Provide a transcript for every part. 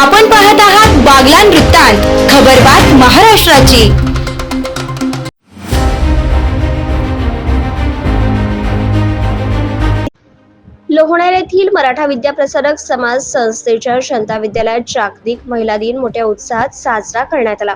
आपण पाहत आहात बागलान वृत्तांत खबरबात महाराष्ट्राची. लोहणार येथील मराठा विद्याप्रसारक समाज संस्थेच्या शांता विद्यालयात जागतिक महिला दिन मोठ्या उत्साहात साजरा करण्यात आला.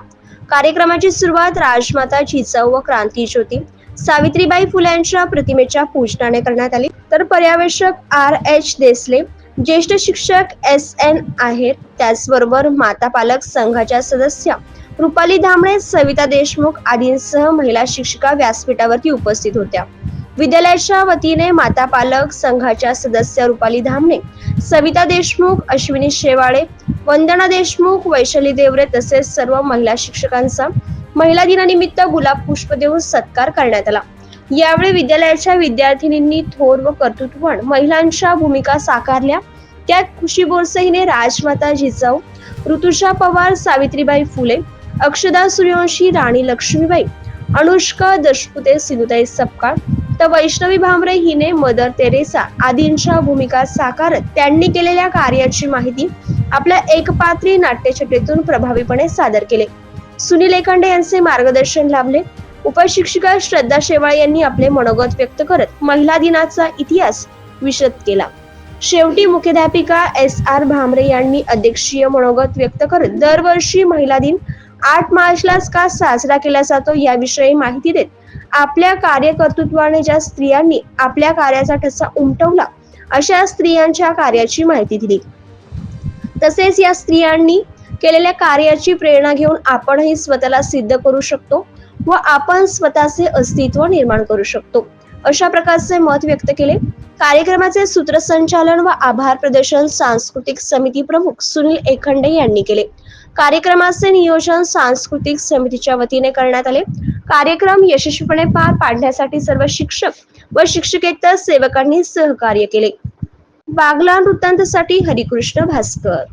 कार्यक्रमाची सुरुवात राजमाता जिजाऊ व क्रांती ज्योती सावित्रीबाई फुल्यांच्या प्रतिमेच्या पूजनाने करण्यात आली. तर पर्यवेक्षक आर एच देसले ज्येष्ठ शिक्षक एस एन आहेर त्याचबरोबर माता पालक संघाच्या सदस्या रुपाली धामणे सविता देशमुख आदींसह महिला शिक्षिका व्यासपीठावरती उपस्थित होत्या. विद्यालयाच्या वतीने माता पालक संघाच्या सदस्य रुपाली धामणे सविता देशमुख अश्विनी शेवाळे वंदना देशमुख वैशाली देवरे तसेच सर्व महिला शिक्षकांचा महिला दिनानिमित्त गुलाब पुष्प देऊन सत्कार करण्यात आला. यावेळी विद्यालयाच्या विद्यार्थिनींनी थोर व कर्तृत्ववान महिलांच्या भूमिका साकारल्या. त्यात खुशी बोरसईने राजमाता जिजाऊ ऋतुषा पवार सावित्रीबाई फुले अक्षदा सूर्यवंशी राणी लक्ष्मीबाई अनुष्का दशपुते सिंधुताई सपकाळ तर वैष्णवी भांबरे हिने मदर तेरेसा आदींच्या भूमिका साकारत त्यांनी केलेल्या कार्याची माहिती आपल्या एकपात्री नाट्यछटेतून प्रभावीपणे सादर केले. सुनील एकांडे यांचे मार्गदर्शन लाभले. उपशिक्षिका श्रद्धा शेवाळे यांनी आपले मनोगत व्यक्त करत महिला दिनाचा इतिहास विशद केला. शेवटी मुख्याध्यापिका एस आर भामरे यांनी अध्यक्षीय मनोगत व्यक्त करत दरवर्षी महिला दिन आठ मार्चलाच का साजरा केला जातो याविषयी माहिती देत आपल्या कार्यकर्तृत्वाने ज्या स्त्रियांनी आपल्या कार्याचा ठसा उमटवला अशा स्त्रियांच्या कार्याची माहिती दिली. तसेच या स्त्रियांनी केलेल्या कार्याची प्रेरणा घेऊन आपणही स्वतःला सिद्ध करू शकतो. व आपण स्वतःचे अस्तित्व निर्माण करू शकतो. अशा प्रकारचे मत व्यक्त केले. कार्यक्रमाचे सूत्रसंचालन व आभार प्रदर्शन सांस्कृतिक समिती प्रमुख सुनील एखंडे यांनी केले. कार्यक्रमाचे नियोजन सांस्कृतिक समितीच्या वतीने करण्यात आले. कार्यक्रम यशस्वीपणे पार पाडण्यासाठी सर्व शिक्षक व शिक्षकेतर सेवकांनी सहकार्य केले. बागला वृत्तांतसाठी हरिकृष्ण भास्कर.